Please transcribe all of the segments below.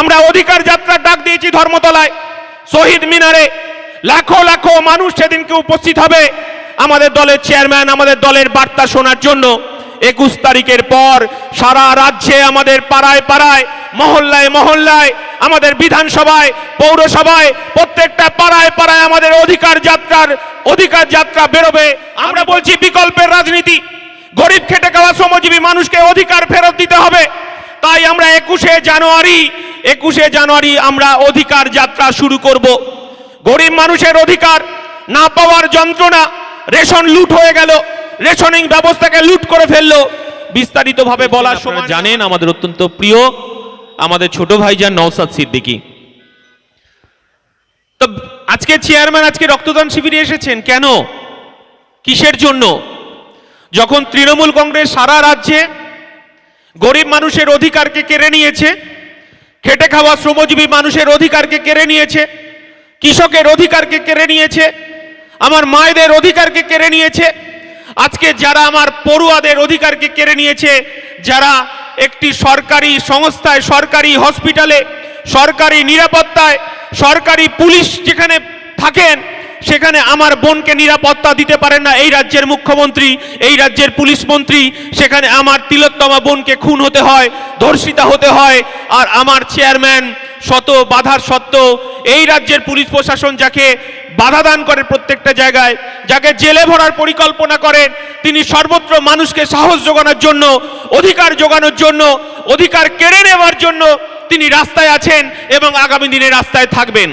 আমরা অধিকার যাত্রার ডাক দিয়েছি ধর্মতলায়। শহীদ মিনারে লাখো লাখো মানুষ সেদিনকে উপস্থিত হবে আমাদের দলের চেয়ারম্যান, আমাদের দলের বার্তা শোনার জন্য। একুশ তারিখের পর সারা রাজ্যে আমাদের পাড়ায় পাড়ায়, মহল্লায় মহল্লায়, আমাদের বিধানসভায়, পৌরসভায়, প্রত্যেকটা পাড়ায় পাড়ায় আমাদের অধিকার যাত্রার, অধিকার যাত্রা বেরোবে। আমরা বলছি বিকল্পের রাজনীতি। গরিব খেটে খাওয়া শ্রমজীবী মানুষকে অধিকার ফেরত দিতে হবে। তাই আমরা একুশে জানুয়ারি একুশে জানুয়ারি আমরা অধিকার যাত্রা শুরু করব। গরিব মানুষের অধিকার না পাওয়ার যন্ত্রণা রেশন লুট হয়ে গেল। রেশনিং ব্যবস্থাকে লুট করে ফেলল। বিস্তারিতভাবে বলার সময় জানেন আমাদের অত্যন্ত প্রিয় আমাদের ছোট ভাইজান নওসাদ সিদ্দিকী। তো আজকে চেয়ারম্যান আজকে রক্তদান শিবিরে এসেছেন কেন? কিসের জন্য? যখন তৃণমূল কংগ্রেস সারা রাজ্যে গরিব মানুষের অধিকারকে কেড়ে নিয়েছে খেটে খাওয়া শ্রমজীবী মানুষের অধিকারকে কেড়ে নিয়েছে, কৃষকের অধিকারকে কেড়ে নিয়েছে, আমার মায়েদের অধিকারকে কেড়ে নিয়েছে, আজকে যারা আমার পড়ুয়াদের অধিকারকে কেড়ে নিয়েছে, যারা একটি সরকারি সংস্থায়, সরকারি হসপিটালে, সরকারি নিরাপত্তায়, সরকারি পুলিশ যেখানে থাকেন সেখানে আমার বোনকে নিরাপত্তা দিতে পারেন না। এই রাজ্যের মুখ্যমন্ত্রী, এই রাজ্যের পুলিশ মন্ত্রী, সেখানে আমার তিলোত্তমা বোনকে খুন হতে হয়, ধর্ষিতা হতে হয়, আর আমার চেয়ারম্যান শত বাধার সত্ত্বেও এই রাজ্যের পুলিশ প্রশাসন যাকে বাধা দান করে প্রত্যেকটা জায়গায়, যাকে জেলে ভরার পরিকল্পনা করেন তিনি সর্বত্র মানুষকে সাহস যোগানোর জন্য, অধিকার যোগানোর জন্য, অধিকার কেড়ে নেওয়ার জন্য তিনি রাস্তায় আছেন এবং আগামী দিনে রাস্তায় থাকবেন।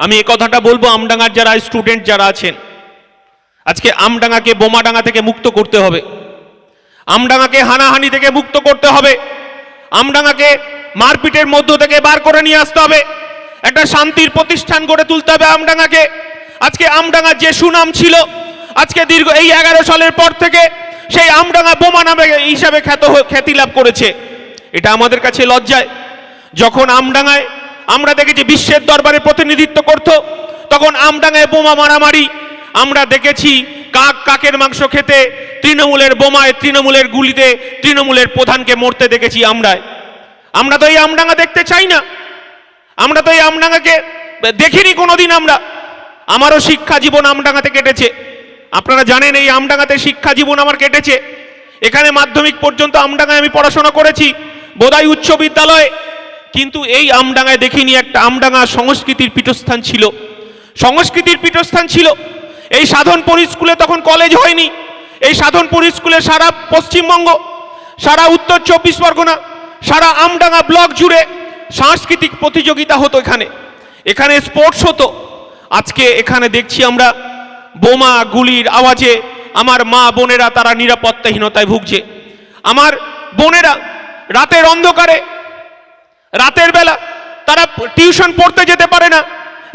আমি এই কথাটা বলব আমডাঙ্গার যারা স্টুডেন্ট যারা আছেন, আজকে আমডাঙ্গাকে বোমাডাঙ্গা থেকে মুক্ত করতে হবে, আমডাঙ্গাকে হানাহানি থেকে মুক্ত করতে হবে, আমডাঙ্গাকে মারপিটের মধ্য থেকে বার করে নিয়ে আসতে হবে, একটা শান্তির প্রতিষ্ঠান গড়ে তুলতে হবে আমডাঙ্গাকে, আজকে আমডাঙ্গার যে সুনাম ছিল, আজকে দীর্ঘ এই এগারো সালের পর থেকে সেই আমডাঙ্গা বোমা নামে হিসাবে খ্যাত খ্যাতি লাভ করেছে, এটা আমাদের কাছে লজ্জায়, যখন আমডাঙ্গায় আমরা দেখেছি বিশ্বের দরবারে প্রতিনিধিত্ব করত। তখন আমডাঙ্গায় বোমা মারামারি। আমরা দেখেছি কাক কাকের মাংস খেতে তৃণমূলের বোমায় তৃণমূলের গুলিতে তৃণমূলের প্রধানকে মরতে দেখেছি আমরায়। আমরা তো এই আমডাঙ্গা দেখতে চাই না। আমরা তো এই আমডাঙ্গাকে দেখিনি কোনোদিন আমরা। আমারও শিক্ষা জীবন আমডাঙ্গাতে কেটেছে। আপনারা জানেন এই আমডাঙ্গাতে শিক্ষা জীবন আমার কেটেছে। এখানে মাধ্যমিক পর্যন্ত আমডাঙ্গায় আমি পড়াশোনা করেছি। বোধাই উচ্চ বিদ্যালয়ে কিন্তু এই আমডাঙায় দেখিনি একটা আমডাঙ্গা সংস্কৃতির পীঠস্থান ছিল। সংস্কৃতির পীঠস্থান ছিল। এই সাধনপুর স্কুলে তখন কলেজ হয়নি। এই সাধনপুর স্কুলে সারা পশ্চিমবঙ্গ, সারা উত্তর চব্বিশ পরগনা, সারা আমডাঙ্গা ব্লক জুড়ে সাংস্কৃতিক প্রতিযোগিতা হতো এখানে। এখানে স্পোর্টস হতো। আজকে এখানে দেখছি আমরা বোমা গুলির আওয়াজে আমার মা বোনেরা তারা নিরাপত্তাহীনতায় ভুগছে। আমার বোনেরা রাতের অন্ধকারে রাতের বেলা তারা টিউশন পড়তে যেতে পারে না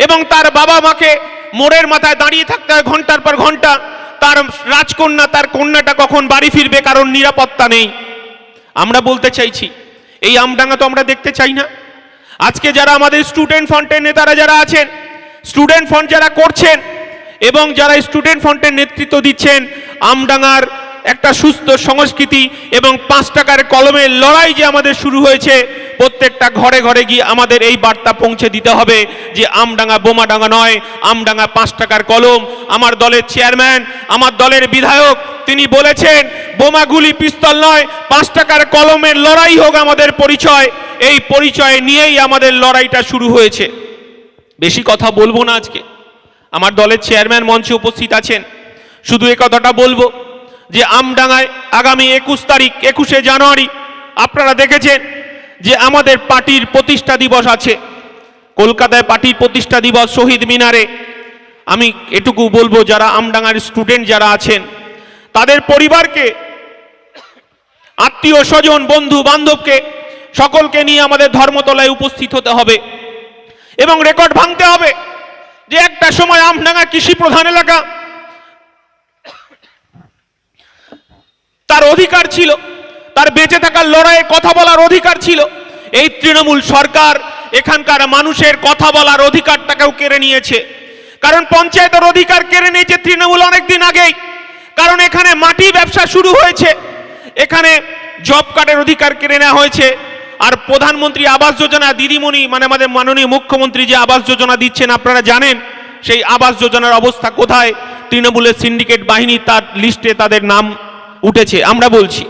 এবং তার বাবা মাকে মোড়ের মাথায় দাঁড়িয়ে থাকতে হয় ঘণ্টার পর ঘণ্টা। তার রাজকন্যা, তার কন্যাটা কখন বাড়ি ফিরবে কারণ নিরাপত্তা নেই। আমরা বলতে চাইছি, এই আমডাঙ্গা তো আমরা দেখতে চাই না। আজকে যারা আমাদের স্টুডেন্ট ফ্রন্টের নেতারা যারা আছেন, স্টুডেন্ট ফ্রন্ট যারা করছেন এবং যারা স্টুডেন্ট ফ্রন্টের নেতৃত্ব দিচ্ছেন, আমডাঙ্গার একটা সুস্থ সংস্কৃতি এবং পাঁচ টাকার কলমের লড়াই যে আমাদের শুরু হয়েছে, প্রত্যেকটা ঘরে ঘরে গিয়ে আমাদের এই বার্তা পৌঁছে দিতে হবে যে আমডাঙ্গা বোমাডাঙ্গা নয়, আমডাঙ্গা পাঁচ টাকার কলম। আমার দলের চেয়ারম্যান, আমার দলের বিধায়ক, তিনি বলেছেন, বোমাগুলি পিস্তল নয়, পাঁচ টাকার কলমের লড়াই হোক আমাদের পরিচয়। এই পরিচয় নিয়েই আমাদের লড়াইটা শুরু হয়েছে। বেশি কথা বলব না আজকে। আমার দলের চেয়ারম্যান মঞ্চে উপস্থিত আছেন। শুধু এ কথাটা বলব যে আমডাঙ্গায় আগামী একুশ তারিখ, একুশে জানুয়ারি, আপনারা দেখেছেন যে আমাদের পার্টির প্রতিষ্ঠা দিবস আছে। কলকাতায় পার্টির প্রতিষ্ঠা দিবস শহীদ মিনারে। আমি এটুকু বলব, যারা আমডাঙ্গার স্টুডেন্ট যারা আছেন, তাদের পরিবারকে, আত্মীয় স্বজন, বন্ধু বান্ধবকে, সকলকে নিয়ে আমাদের ধর্মতলায় উপস্থিত হতে হবে। এবং রেকর্ড ভাঙতে হবে যে একটা সময় আমডাঙ্গা কৃষি প্রধান এলাকা তার অধিকার ছিল। তার বেঁচে থাকার লড়াইয়ে কথা বলার অধিকার ছিল। এই তৃণমূল সরকার এখানকার মানুষের কথা বলার অধিকারটাকেও কেড়ে নিয়েছে। কারণ পঞ্চায়েতের অধিকার কেড়ে নিয়েছে তৃণমূল অনেকদিন আগেই। কারণ এখানে মাটি ব্যবসা শুরু হয়েছে। এখানে জব কার্ডের অধিকার কেড়ে নেওয়া হয়েছে। আর প্রধানমন্ত্রী আবাস যোজনা, দিদিমণি মানে আমাদের মাননীয় মুখ্যমন্ত্রী যে আবাস যোজনা দিচ্ছেন, আপনারা জানেন, সেই আবাস যোজনার অবস্থা কোথায়? তৃণমূলের সিন্ডিকেট বাহিনী তার লিস্টে তাদের নাম উঠেছে, আমরা বলছি।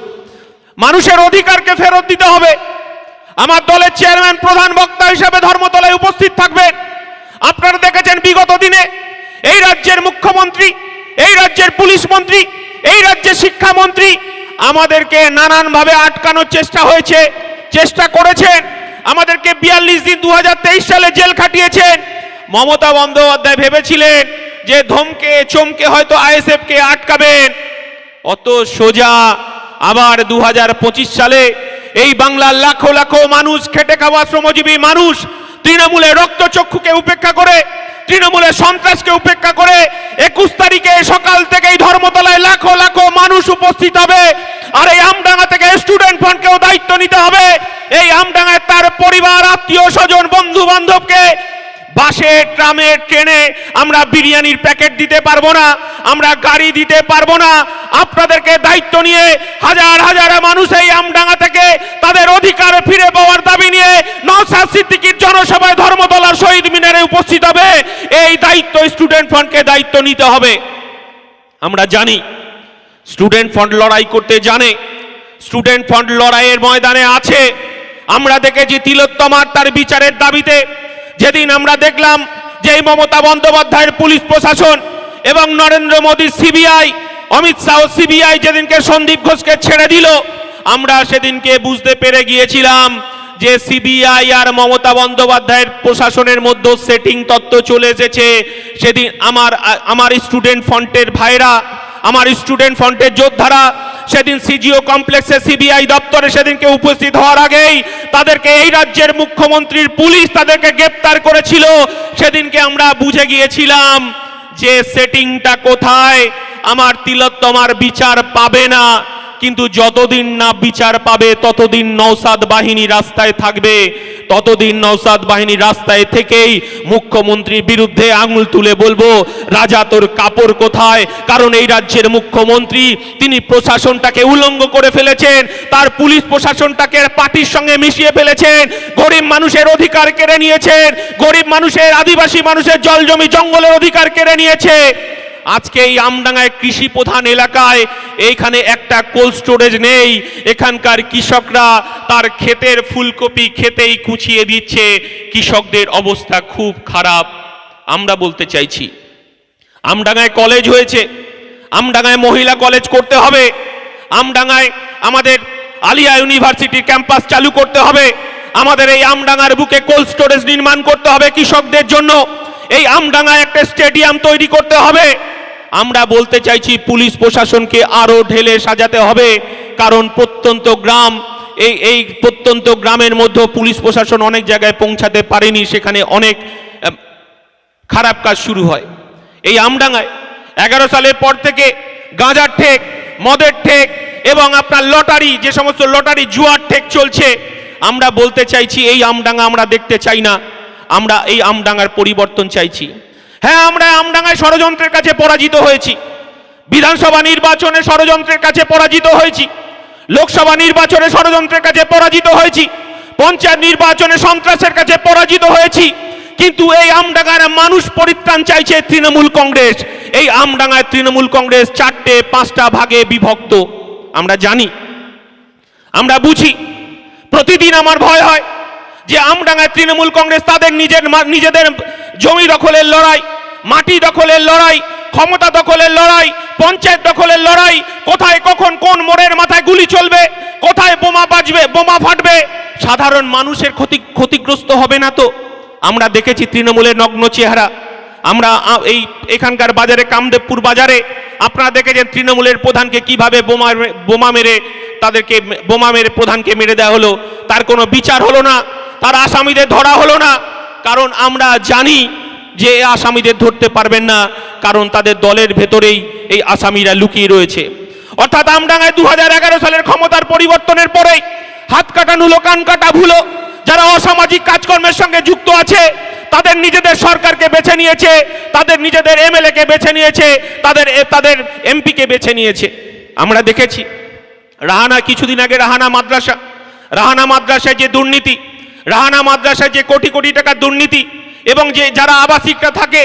মানুষের অধিকারকে ফেরত দিতে হবে। আমার দলের চেয়ারম্যান, প্রধান বক্তা হিসেবে ধর্মতলায় উপস্থিত থাকবেন আপনারা দেখেছেন বিগত দিনে এই রাজ্যের মুখ্যমন্ত্রী, এই রাজ্যের পুলিশ মন্ত্রী, এই রাজ্যের শিক্ষামন্ত্রী আমাদেরকে নানানভাবে আটকানোর চেষ্টা হয়েছে, চেষ্টা করেছেন। আমাদেরকে বিয়াল্লিশ দিন দু হাজার তেইশ সালে জেল খাটিয়েছেন। মমতা বন্দ্যোপাধ্যায় ভেবেছিলেন যে ধমকে, চমকে হয়তো আইএসএফ কে আটকাবেন। অত সোজা আবার দু হাজার পঁচিশ সালে এই বাংলার লাখো লাখো মানুষ, খেটে খাওয়া শ্রমজীবী মানুষ তৃণমূলের রক্তচক্ষুকে উপেক্ষা করে তৃণমূলের সন্ত্রাসকে উপেক্ষা করে একুশ তারিখে সকাল থেকেই ধর্মতলায় লাখো লাখো মানুষ উপস্থিত হবে। আর এই আমডাঙ্গা থেকে স্টুডেন্ট ফান্ডকেও দায়িত্ব নিতে হবে। এই আমডাঙ্গায় তার পরিবার, আত্মীয় স্বজন বন্ধু বান্ধবকে বাসে, ট্রামে, ট্রেনে আমরা বিরিয়ানির প্যাকেট দিতে পারব না, আমরা গাড়ি দিতে পারব না আপনাদেরকে দায়িত্ব নিয়ে হাজার হাজার মানুষ এই আমডাঙ্গা থেকে তাদের অধিকার ফিরে পাওয়ার দাবি নিয়ে নওসাদ সিদ্দিকির জনসভায় ধর্মতলার শহীদ মিনারে উপস্থিত হবে। এই দায়িত্ব স্টুডেন্ট ফান্ডকে দায়িত্ব নিতে হবে। আমরা জানি, স্টুডেন্ট ফান্ড লড়াই করতে জানে, স্টুডেন্ট ফান্ড লড়াইয়ের ময়দানে আছে। আমরা দেখেছি তিলোত্তমার তার বিচারের দাবিতে যেদিন আমরা দেখলাম যে মমতা বন্দ্যোপাধ্যায়ের পুলিশ প্রশাসন এবং নরেন্দ্র মোদীর সিবিআই অমিত শাহ সিবিআই যেদিনকে সন্দীপ ঘোষকে ছেড়ে দিল, আমরা সেদিনকে বুঝতে পেরে গিয়েছিলাম যে সিবিআই আর মমতা বন্দ্যোপাধ্যায়ের প্রশাসনের মধ্যে সেটিং তত্ত্ব চলে এসেছে। সেদিন আমার আমার স্টুডেন্ট ফন্টের ভাইরা, আমার স্টুডেন্ট ফন্টের যোদ্ধারা, সেদিন সিজিও কমপ্লেক্সে সিবিআই দপ্তরে সেদিনকে উপস্থিত হওয়ার আগেই তাদেরকে এই রাজ্যের মুখ্যমন্ত্রীর পুলিশ তাদেরকে গ্রেপ্তার করেছিল। সেদিনকে আমরা বুঝে গিয়েছিলাম যে সেটিংটা কোথায়। আমার তিলোত্তমার বিচার পাবে না। কিন্তু যতদিন না বিচার পাবে, ততদিন নৌসাদ বাহিনী রাস্তায় থাকবে। ততদিন নৌসাদ বাহিনী রাস্তায় থেকেই মুখ্যমন্ত্রীর বিরুদ্ধে আঙুল তুলে বলব, রাজা তোর কাপড় কোথায়? কারণ এই রাজ্যের মুখ্যমন্ত্রী, তিনি প্রশাসনটাকে উলঙ্গ করে ফেলেছেন, তার পুলিশ প্রশাসনটাকে পার্টির সঙ্গে মিশিয়ে ফেলেছেন, গরিব মানুষের অধিকার কেড়ে নিয়েছেন, গরিব মানুষের আদিবাসী মানুষের জল জমি জঙ্গলের অধিকার কেড়ে নিয়েছে। আজকে এই আমডাঙ্গায় কৃষি প্রধান এলাকায় এইখানে একটা কোল্ড স্টোরেজ নেই। এখানকার কৃষকরা তার ক্ষেতের ফুলকপি খেতেই কুচিয়ে দিচ্ছে। কৃষকদের অবস্থা খুব খারাপ। আমরা বলতে চাইছি, আমডাঙ্গায় কলেজ হয়েছে, আমডাঙ্গায় মহিলা কলেজ করতে হবে, আমডাঙ্গায় আমাদের আলিয়া ইউনিভার্সিটির ক্যাম্পাস চালু করতে হবে, আমাদের এই আমডাঙ্গার বুকে কোল্ড স্টোরেজ নির্মাণ করতে হবে কৃষকদের জন্য। এই আমডাঙ্গায় একটা স্টেডিয়াম তৈরি করতে হবে। আমরা বলতে চাইছি পুলিশ প্রশাসনকে আরও ঢেলে সাজাতে হবে, কারণ প্রত্যন্ত গ্রাম, এই এই প্রত্যন্ত গ্রামের মধ্যে পুলিশ প্রশাসন অনেক জায়গায় পৌঁছাতে পারেনি, সেখানে অনেক খারাপ কাজ শুরু হয়। এই আমডাঙ্গায় এগারো সালের পর থেকে গাঁজার ঠেক, মদের ঠেক এবং আপনার লটারি, যে সমস্ত লটারি, জুয়ার ঠেক চলছে, আমরা বলতে চাইছি এই আমডাঙ্গা আমরা দেখতে চাই না, আমরা এই আমডাঙ্গার পরিবর্তন চাইছি। হ্যাঁ আমরা আমডাঙ্গায় ষড়যন্ত্রের কাছে পরাজিত হয়েছি। বিধানসভা নির্বাচনে ষড়যন্ত্রের কাছে পরাজিত হয়েছি। লোকসভা নির্বাচনে ষড়যন্ত্রের কাছে পরাজিত হয়েছি। পঞ্চায়েত নির্বাচনে সন্ত্রাসের কাছে পরাজিত হয়েছি। কিন্তু এই আমডাঙ্গার মানুষ পরিত্রাণ চাইছে তৃণমূল কংগ্রেস। এই আমডাঙ্গায় তৃণমূল কংগ্রেস চারটে, পাঁচটা ভাগে বিভক্ত। আমরা জানি, আমরা বুঝি। প্রতিদিন আমার ভয় হয় যে আমডাঙ্গায় তৃণমূল কংগ্রেস তাদের নিজের নিজেদের জমি দখলের লড়াই, মাটি দখলের লড়াই, ক্ষমতা দখলের লড়াই, পঞ্চায়েত দখলের লড়াই, কোথায় কখন কোন মোড়ের মাথায় গুলি চলবে, কোথায় বোমা বাজবে, বোমা ফাটবে, সাধারণ মানুষের ক্ষতি, ক্ষতিগ্রস্ত হবে না তো? আমরা দেখেছি তৃণমূলের নগ্ন চেহারা। আমরা এই, এখানকার বাজারে, কামদেবপুর বাজারে, আপনারা দেখেছেন তৃণমূলের প্রধানকে কীভাবে বোমা বোমা মেরে, তাদেরকে বোমা মেরে প্রধানকে মেরে দেওয়া হলো, তার কোনো বিচার হলো না, তার আসামিদের ধরা হলো না কারণ আমরা জানি যে আসামিদের ধরতে পারবেন না, কারণ তাদের দলের ভেতরেই এই আসামিরা লুকিয়ে রয়েছে। অর্থাৎ আমডাঙ্গায় দু হাজার এগারো সালের ক্ষমতার পরিবর্তনের পরেই হাত কাটা নুলো কান কাটা ভুলো, যারা অসামাজিক কাজকর্মের সঙ্গে যুক্ত আছে, তাদের নিজেদের সরকারকে বেছে নিয়েছে, তাদের নিজেদের এমএলএ কে বেছে নিয়েছে, তাদের তাদের এমপি কে বেছে নিয়েছে। আমরা দেখেছি, রাহানা, কিছুদিন আগে রাহানা মাদ্রাসা, রাহানা মাদ্রাসায় যে দুর্নীতি রাহানা মাদ্রাসায় যে কোটি কোটি টাকার দুর্নীতি এবং যে যারা আবাসিকরা থাকে,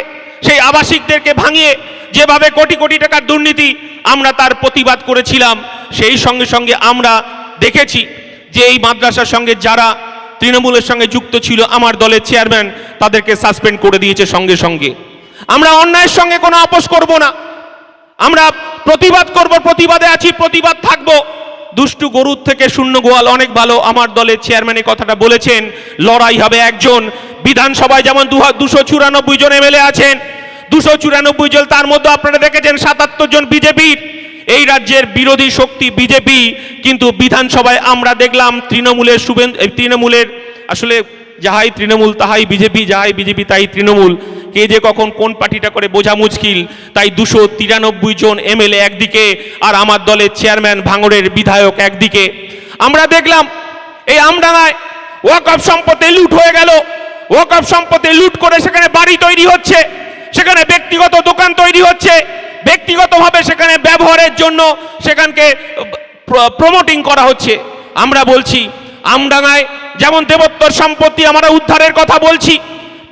সেই আবাসিকদেরকে ভাঙিয়ে যেভাবে কোটি কোটি টাকার দুর্নীতি আমরা তার প্রতিবাদ করেছিলাম, সেই সঙ্গে সঙ্গে আমরা দেখেছি যে এই মাদ্রাসার সঙ্গে যারা তৃণমূলের সঙ্গে যুক্ত ছিল, আমার দলের চেয়ারম্যান তাদেরকে সাসপেন্ড করে দিয়েছে সঙ্গে সঙ্গে। আমরা অন্যায়ের সঙ্গে কোনো আপোষ করব না। আমরা প্রতিবাদ করব, প্রতিবাদে আছি, প্রতিবাদ থাকব। দুষ্টু গরুর থেকে শূন্য গোয়াল অনেক ভালো। আমার দলের চেয়ারম্যান এই কথাটা বলেছেন, লড়াই হবে একজন। বিধানসভায় যেমন দু দুশো চুরানব্বই জন এমএলএ আছেন, দুশো চুরানব্বই জন তার মধ্যে আপনারা দেখেছেন সাতাত্তর জন বিজেপির। এই রাজ্যের বিরোধী শক্তি বিজেপি, কিন্তু বিধানসভায় আমরা দেখলাম তৃণমূলের শুভেন এই তৃণমূলের আসলে যাহাই তৃণমূল তাহাই বিজেপি, যাহাই বিজেপি তাই তৃণমূল। কে যে কখন কোন পার্টিটা করে বোঝা মুশকিল। তাই দুশো তিরানব্বই জন এমএলএ একদিকে আর আমার দলের চেয়ারম্যান ভাঙড়ের বিধায়ক একদিকে। আমরা দেখলাম এই আমডাঙায় ওয়াকফ সম্পদে লুট হয়ে গেল। ওয়াকফ সম্পদে লুট করে সেখানে বাড়ি তৈরি হচ্ছে। সেখানে ব্যক্তিগত দোকান তৈরি হচ্ছে। ব্যক্তিগতভাবে সেখানে ব্যবহারের জন্য সেখানকে প্রমোটিং করা হচ্ছে। আমরা বলছি আমডাঙায় যেমন দেবোত্তর সম্পত্তি আমরা উদ্ধারের কথা বলছি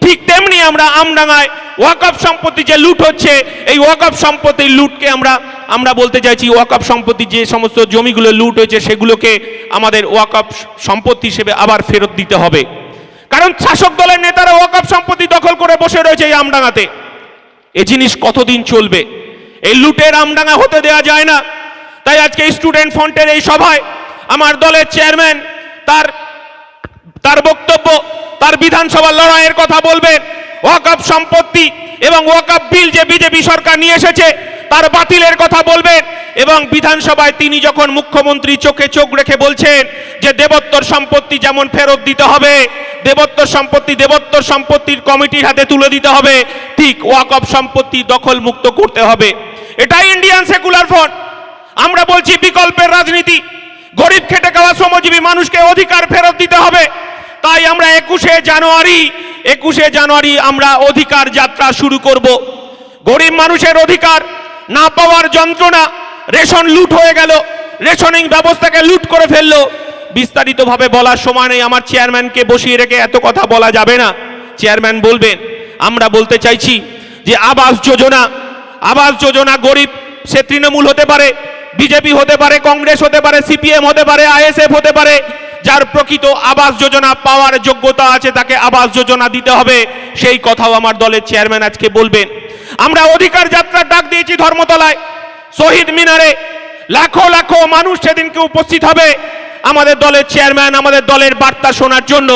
ঠিক তেমনি আমরা আমডাঙায় ওয়াকফ সম্পত্তি যে লুট হচ্ছে, এই ওয়াকফ সম্পত্তির লুটকে আমরা আমরা বলতে চাইছি ওয়াকফ সম্পত্তি যে সমস্ত জমিগুলো লুট হয়েছে, সেগুলোকে আমাদের ওয়াকফ সম্পত্তি হিসেবে আবার ফেরত দিতে হবে। কারণ শাসক দলের নেতারা ওয়াকফ সম্পত্তি দখল করে বসে রয়েছে এই আমডাঙাতে। এ জিনিস কতদিন চলবে? এই লুটের আমডাঙা হতে দেওয়া যায় না। তাই আজকে স্টুডেন্ট ফ্রন্টের এই সভায় আমার দলের চেয়ারম্যান তার তার বক্তব্য বিধানসভা লড়াইয়ের কথা বলবেন। ওয়াকফ সম্পত্তি এবং ওয়াকফ বিল যে বিজেপি সরকার নিয়ে এসেছে, তার বাতিলের কথা বলবেন। এবং বিধানসভায় তিনি যখন মুখ্যমন্ত্রী চোখে চোখ রেখে বলছেন যে দেবত্তর সম্পত্তি যেমন ফেরত দিতে হবে, দেবত্তর সম্পত্তি দেবত্তর সম্পত্তির কমিটির হাতে তুলে দিতে হবে, ঠিক ওয়াকফ সম্পত্তি দখল মুক্ত করতে হবে। এটাই ইন্ডিয়ান সেকুলার ফ্রন্ট আমরা বলছি বিকল্পের রাজনীতি। গরিব খেটে খাওয়া শ্রমজীবী মানুষকে অধিকার ফেরত দিতে হবে। তাই আমরা একুশে জানুয়ারি একুশে জানুয়ারি আমরা অধিকার যাত্রা শুরু করব। গরিব মানুষের অধিকার, না পাওয়ার যন্ত্রণা, রেশন লুট হয়ে গেল। রেশনিং ব্যবস্থাকে লুট করে ফেলল। বিস্তারিতভাবে বলার সময় নেই, আমার চেয়ারম্যানকে বসিয়ে রেখে এত কথা বলা যাবে না। চেয়ারম্যান বলবেন, আমরা বলতে চাইছি যে আবাস যোজনা আবাস যোজনা গরিব, সে তৃণমূল হতে পারে, বিজেপি হতে পারে, কংগ্রেস হতে পারে, সিপিএম হতে পারে, আইএসএফ হতে পারে যার প্রকৃত আবাস যোজনা পাওয়ার যোগ্যতা আছে, তাকে আবাস যোজনা দিতে হবে। সেই কথাও আমার দলের চেয়ারম্যান আজকে বলবেন। আমরা অধিকার যাত্রার ডাক দিয়েছি ধর্মতলায়। শহীদ মিনারে লাখো লাখো মানুষ সেদিনকে উপস্থিত হবে আমাদের দলের চেয়ারম্যান, আমাদের দলের বার্তা শোনার জন্য।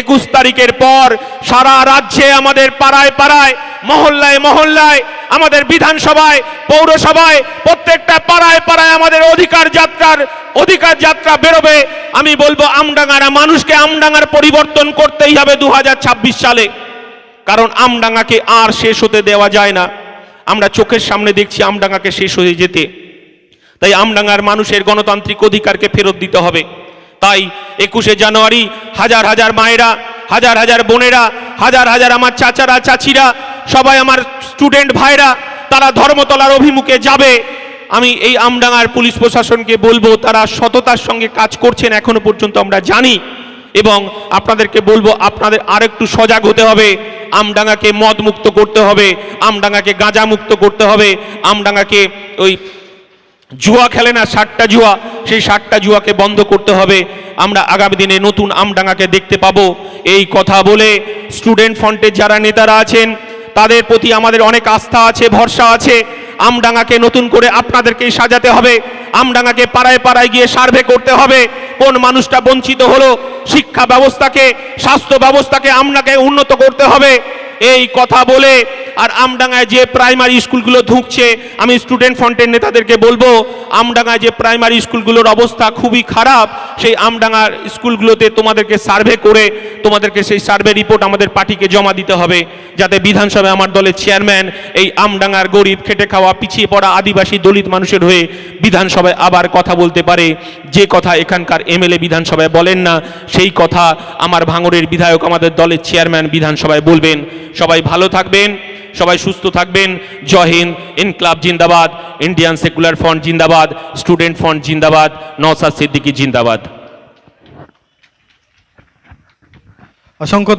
একুশ তারিখের পর সারা রাজ্যে আমাদের পাড়ায় পাড়ায়, মহল্লায় মহল্লায়, আমাদের বিধানসভায়, পৌরসভায়, প্রত্যেকটা পাড়ায় আমাদের অধিকার যাত্রার, অধিকার যাত্রা বেরোবে, আমি বলব আমডাঙ্গারা মানুষকে আমডাঙ্গার পরিবর্তন করতেই হবে দু হাজার ছাব্বিশ সালে। কারণ আমডাঙ্গাকে আর শেষ হতে দেওয়া যায় না। আমরা চোখের সামনে দেখছি আমডাঙ্গাকে শেষ হয়ে যেতে। তাই আমডাঙ্গার মানুষের গণতান্ত্রিক অধিকারকে ফেরত দিতে হবে। তাই একুশে জানুয়ারি হাজার হাজার মায়েরা, হাজার হাজার বোনেরা, হাজার হাজার আমার চাচারা, চাচিরা, সবাই আমার স্টুডেন্ট ভাইরা, তারা ধর্মতলার অভিমুখে যাবে। আমি এই আমডাঙ্গার পুলিশ প্রশাসনকে বলব, তারা সততার সঙ্গে কাজ করছেন, এখনও পর্যন্ত আমরা জানি। এবং আপনাদেরকে বলব, আপনাদের আরেকটু সজাগ হতে হবে। আমডাঙ্গাকে মদ মুক্ত করতে হবে, আমডাঙ্গাকে গাঁজা মুক্ত করতে হবে, আমডাঙ্গাকে ওই জুয়া খেলে না ষাটটা জুয়া, সেই ষাটটা জুয়াকে বন্ধ করতে হবে। আমরা আগামী দিনে নতুন আমডাঙ্গাকে দেখতে পাবো। এই কথা বলে স্টুডেন্ট ফ্রন্টের যারা নেতারা আছেন, তাদের প্রতি আমাদের অনেক আস্থা আছে, ভরসা আছে। আমডাঙ্গাকে নতুন করে আপনাদেরকেই সাজাতে হবে। আমডাঙ্গাকে পাড়ায় পাড়ায় গিয়ে সার্ভে করতে হবে। কোন মানুষটা বঞ্চিত হলো, শিক্ষা ব্যবস্থাকে, স্বাস্থ্য ব্যবস্থাকে আমনাকে উন্নত করতে হবে। এই কথা বলে আর আমডাঙ্গায় যে প্রাইমারি স্কুলগুলো ঢুকছে আমি স্টুডেন্ট ফ্রন্টের নেতাদেরকে বলব, আমডাঙ্গায় যে প্রাইমারি স্কুলগুলোর অবস্থা খুবই খারাপ, সেই আমডাঙ্গার স্কুলগুলোতে তোমাদেরকে সার্ভে করে, তোমাদেরকে সেই সার্ভে রিপোর্ট আমাদের পার্টিকে জমা দিতে হবে, যাতে বিধানসভায় আমার দলের চেয়ারম্যান এই আমডাঙ্গার গরিব, খেটে খাওয়া, পিছিয়ে পড়া আদিবাসী, দলিত মানুষের হয়ে বিধানসভায় আবার কথা বলতে পারে, যে কথা এখানকার এমএলএ বিধানসভায় বলেন না, সেই কথা আমার ভাঙড়ের বিধায়ক আমাদের দলের চেয়ারম্যান বিধানসভায় বলবেন। সবাই ভালো থাকবেন। সবাই সুস্থ থাকবেন। জয় হিন্দ, ইনক্লাব জিন্দাবাদ, ইন্ডিয়ান সেকুলার ফ্রন্ট জিন্দাবাদ, স্টুডেন্ট ফ্রন্ট জিন্দাবাদ, নওসাদ সিদ্দিকি জিন্দাবাদ। অসংখ্য